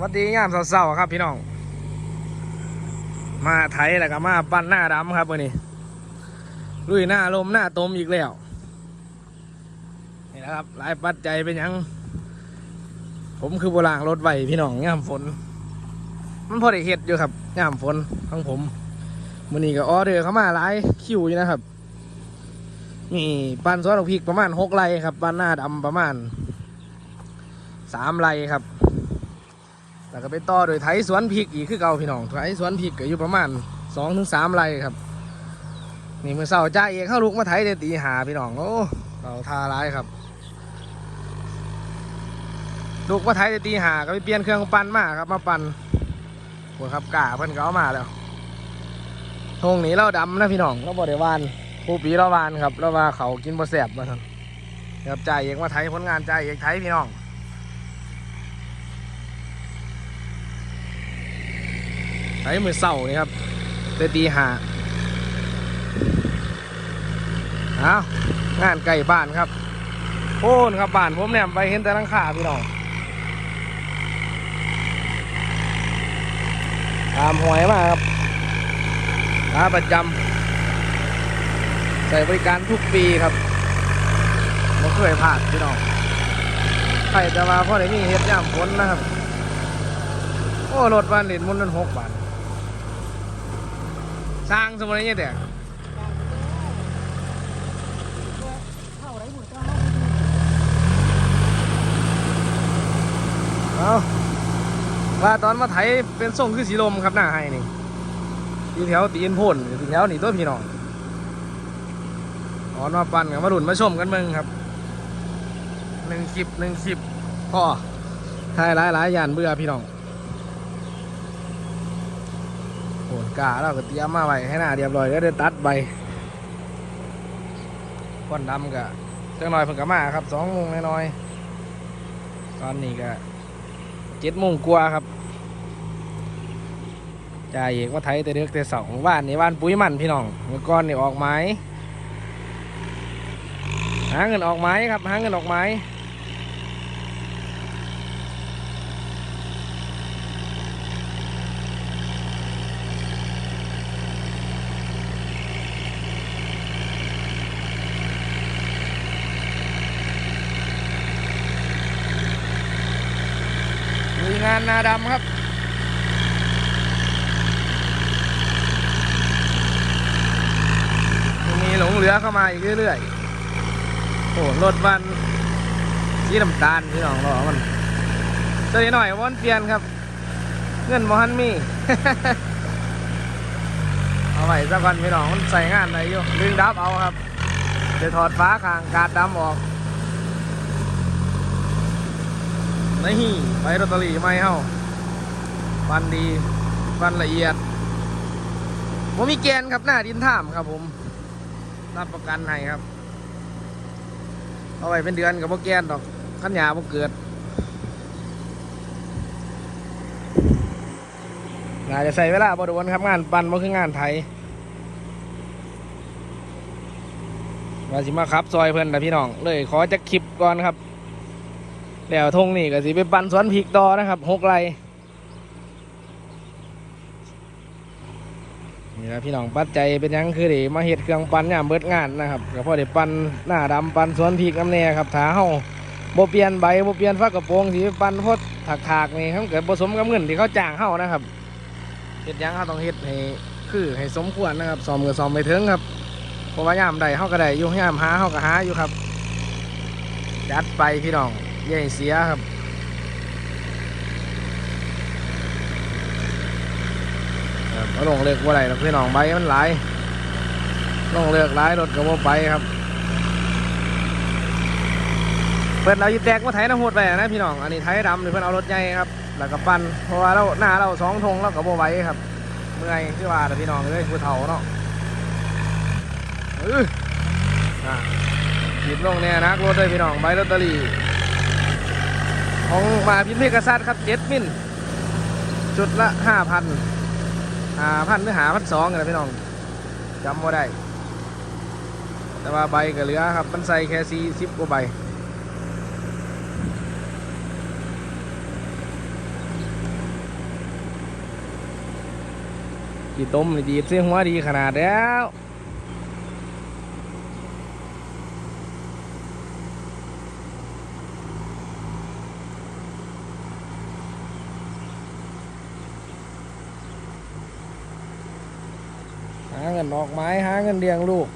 วัสดียามเศร้าๆครับพี่น้อง มาไถแล้วก็มาปั้นหน้าดำครับวันนี้ลุยหน้าลมหน้าตมอีกแล้วนี่นะครับหลายปัจจัยเป็นยัง ผมคือโบราณรถไหวพี่น้องย่ามฝน มันพอได้เห็ดอยู่ครับย่ามฝนของผมมันนี้ก็ออเดอร์เข้ามาหลายคิวอยู่นะครับนี่ปั้นซอสอกพริกประมาณหกไร่ครับปั้นหน้าดำประมาณสามไร่ครับ แล้วก็ไปต่อโดยไถสวนพริกอีกคือเก่าพี่น้องไถสวนพริกก็อยู่ประมาณสองถึงสามไร่ครับ นี่มือเสาจ้าเอกเข้าลุกมาไถเดตีหาพี่น้องโอ้เราทาร้ายครับลุกมาไถเดตีหาก็ไปเปลี่ยนเครื่องปั่นมาครับมาปั่นหัวครับกาเพิ่นก็เอามาแล้วทงนี้เราดำนะพี่น้องเราบ่ได้หวานผู้ปีเราวานครับเราว่าเขากินบ่แสบมาท่าครับจ่าเอกมาไถผลงานจ่าเอกไถพี่น้อง ไถมือเสานี่ครับเตตีหาเอางานไก่บ้านครับโอ้นครับบ้านผมเนี่ยไปเห็นแต่ลังคาพี่น้องตามหวยมาครับขาประจำใส่บริการทุกปีครับไม่เคยพลาดพี่น้องใครจะมาเพราะไหนมีเฮ็ดย่ามฝนนะครับ โอ้รถบ้านเด่นมุนนั่นหกบาท สร้างสมัยเด็กเข้าไรหมดก็เอาว่าตอนมาไถเป็นส่งคือสีลมครับหน้าให้นี่ที่แถวตีนพ่นที่แถวนี่ตัวพี่น้องอ่อนมาปั่นกับมาดุนมาชมกันมึงครับหนึ่งคลิปหนึ่งคลิปพ่อถ่ายหลายหลายยานเบื่อพี่น้องโหน กาเราก็เตรียมมาไว้ให้หน้าเรียบร้อยแล้วได้ตัดใบก้อนดำกะเจ้าน้อยเพิ่งกะมาครับสองโมงน้อยตอนนี้ก็เจ็ดโมงกว่าครับจ่าเอกว่าไทยแต่เด็กแต่เสาร์บ้านนี่บ้านปุ๋ยมันพี่น้องเมื่อก่อนนี่ออกไม้หาเงินออกไม้ครับหาเงินออกไม้ นาดำครับ มีหลงเหลือเข้ามาอีกเรื่อยๆ โอ้รถวันสีน้ำตาลพี่น้องรอมันเสียหน่อยวันเปลี่ยนครับ เงินมหันมีเอาไว้สักวันพี่น้องมันใส่งานอะไรอยู่ดึงดับเอาครับเดี๋ยวถอดฟ้าคางกาดดำออก นี่ไปลอตเตอรี่ไม่เฮาฟันดีฟันละเอียดผมมีแกนครับหน้าดินท่ามครับ ผมรับประกันให้ครับ เอาไว้เป็นเดือนกับพวกแกนดอกขันยาพวกเกิดน่าจะใส่เวลาบไดวนครับงานปันบ่คืองานไทยว่าสิมาครับ ซอยเพื่อนนะพี่น้อง เลยขอจะคลิปก่อนครับ แล้วทงนี่ก็สิไปปั่นสวนพริกต่อนะครับหกไรนี่นะพี่น้องปัจจัยเป็นยังคือเดี๋มาเห็ดเครื่องปั่นยามเบิดงานนะครับก็พอได้ปั่นหน้าดำปั่นสวนพริกน้ำแน่ครับถาเฮาโบเปลี่ยนใบโบเปลี่ยนฟักกระโปรงสิไปปั่นพดถากๆนี่เขาเกิดผสมกับเงินที่เขาจ้างเฮานะครับเห็ดยังเขาต้องเห็ดให้คือให้สมควรนะครับซ้อมก็ซ้อมไปถึงครับเพราะว่ายามใดเฮาก็ได้อยู่ยามหาเฮาก็หาอยู่ครับจัดไปพี่น้อง ใหญ่เสียครับครับเอาลงเลือกว่าไรพี่น้องใบมันหลายลงเลือกหลายรถก็บ่ไปครับเพิ่นเอายีแตกมาไถน้ำหดไปนะพี่น้อง อันนี้ไถดำหรือเพิ่อนเอารถใหญ่ครับ แล้วก็ปั่นเพราะว่าเราหน้าเราสองธงเราก็บ่ไหวครับเมื่อยคือว่าแต่พี่น้องเลยผู้เฒ่าเนาะเอออะหยิบลงเนี่ยนะรถเลยพี่น้องใบลอตเตอรี่ ของมาพิมพ์เอกสารครับเจ็ดมิลจุดละห้าพันห้าพันหรือหาพันสองนะพี่น้องจำว่าได้ แต่ว่าใบก็เหลือครับ มันใส่แค่สี่สิบกว่าใบกี่ต้มดีดเสียหัวดีขนาดแล้ว เงินออกไม้หาเงินเลี้ยงลูก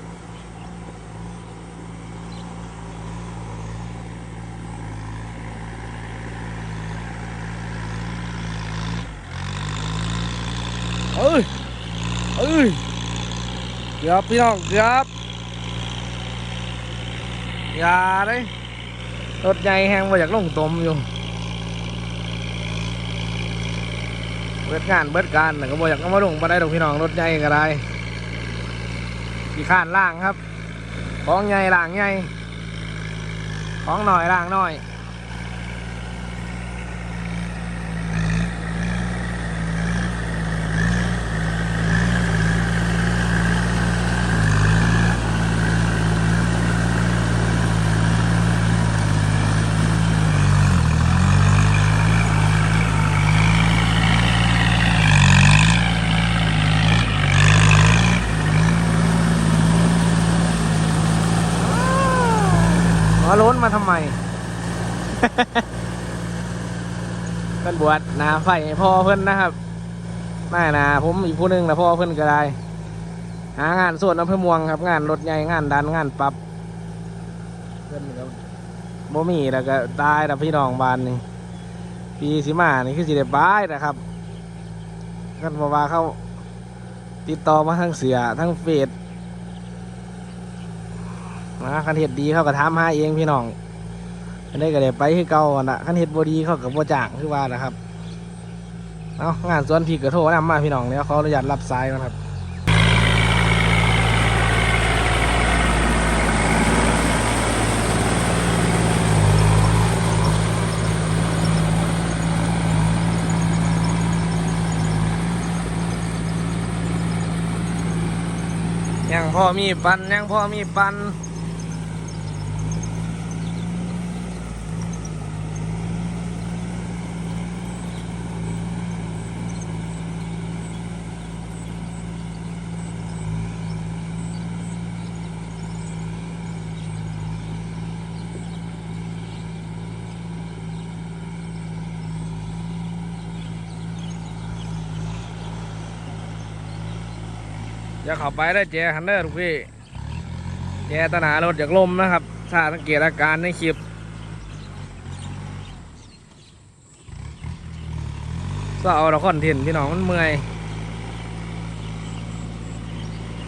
เอ้ย เอ้ยเกือบพี่น้องเกือบอย่าเลยรถใหญ่แหงมาจากลงตมอยู่เบิดงานเบิดการแต่ก็บ่อยากมาลงมาได้ดอกพี่น้องรถใหญ่ก็ได้ ขี่ข้านล่างครับ ของใหญ่ล่างใหญ่ของหน่อยล่างหน่อย วโล้นมาทำไมเป็นบวชหนาไฟให้พ่อเพิ่นนะครับไม่นาผมอีกผู้หนึงนะพ่อเพิ่นก็ได้ หางานส่วนอำเภอเม่วงครับ งานรถใหญ่งานดันงานปรับเพิ่นก็บ่มีแล้วก็ตายแล้วพี่น้องบ้านนี่ปีสิมานี่คือสิได้บายนะครับกันบอกว่าเขาติดต่อมาทั้งเสือทั้งเฟซ นะคันเห็ดดีเขาก็ถามหาเองพี่น้องอันนี้ก็เลยไปคือเก่าอะนะคันเห็ดบดีเขากับบ่จ้างคือว่านะครับเอางานสวนพี่ก็โทรนำมาพี่น้องแล้วเขาอนุญาตรับสายนะครับยังพ่อมีปันยังพ่อมีปัน อย่าขับไปได้เจฮันเดอร์ทุกพี่แจตนารถจากลมนะครับ ถ้าสังเกตอาการในคลิปก็เอาเราคอนเทนต์พี่น้องมันเมื่อย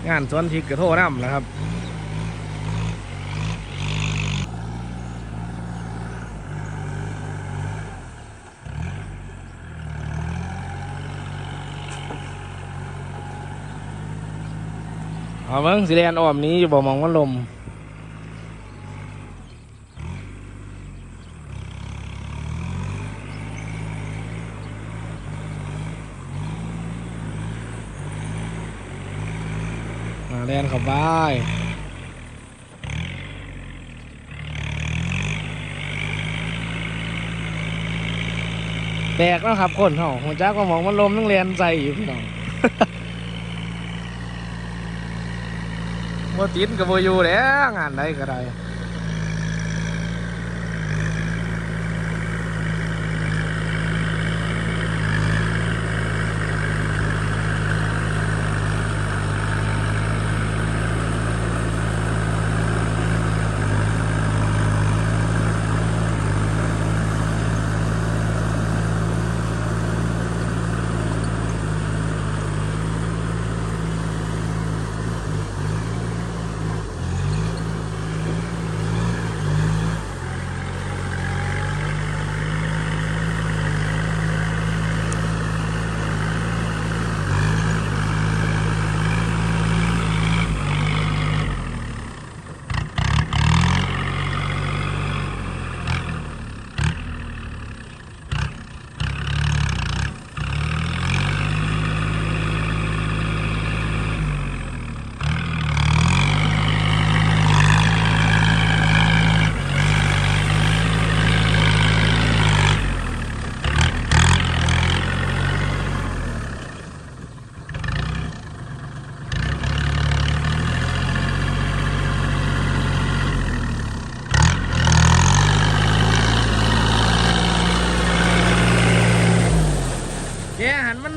งานสวนพริกกระโทษน้ำนะครับ เอาเบิ้งสิเรียนอ้อมนี้อยู่บ่มองมันลมมาเรียนเข้าไปแตกแล้วครับคนเฮาหัวจ้าก็มองมันลมต้องเรียนใจอยู่พี่น้อง บ่ติดกับบ่อยู่แหล้วงานใดก็ได้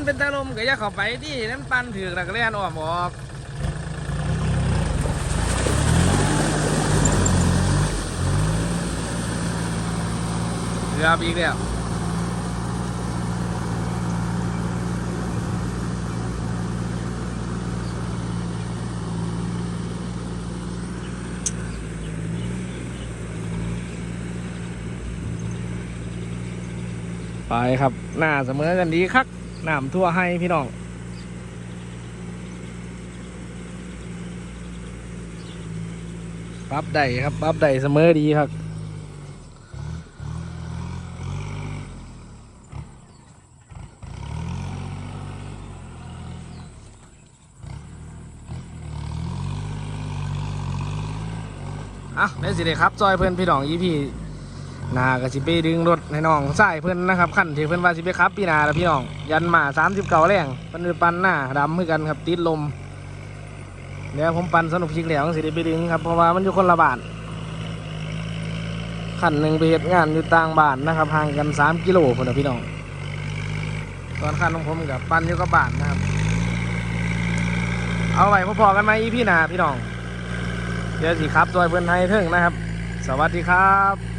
เป็นตาลมก็อย่าเข้าไปดินั่นปันถือกแล้วก็เลียนออกออกเกือบอีกแล้วไปครับ หน้าเสมอกันดีคัก น้ำทั่วให้พี่น้องปรั๊บใดครับปรั๊บใดเสมอดีครับอะเดี๋ยวสิเดครับ จอยเพื่อนพี่น้องยี่พี่ นาก็สิไปดึงรถให้น้องใส่เพื่อนนะครับขั้นที่เพื่อนว่าสิไปครับพี่นาแล้วพี่น้อง ยันมาสามสิบเก่าแรงเพื่อนปปันหน้าดำมือกันครับติดลมเดี๋ยวผมปันสนุกชิกแล้วสิได้ไปดึงครับเพราะว่ามันอยู่คนละบานขั้นหนึ่งไปเหตุงานอยู่ต่างบ้านนะครับห่างกันสามกิโลคนนะพี่น้อง ตอนขั้นของผมกับปันอยู่กับบ้านนะครับ เอาไว้พอๆกันไหมอีพี่นาพี่น้อง เดี๋ยวสิครับจอยเพื่อนไทยเทิงนะครับ สวัสดีครับ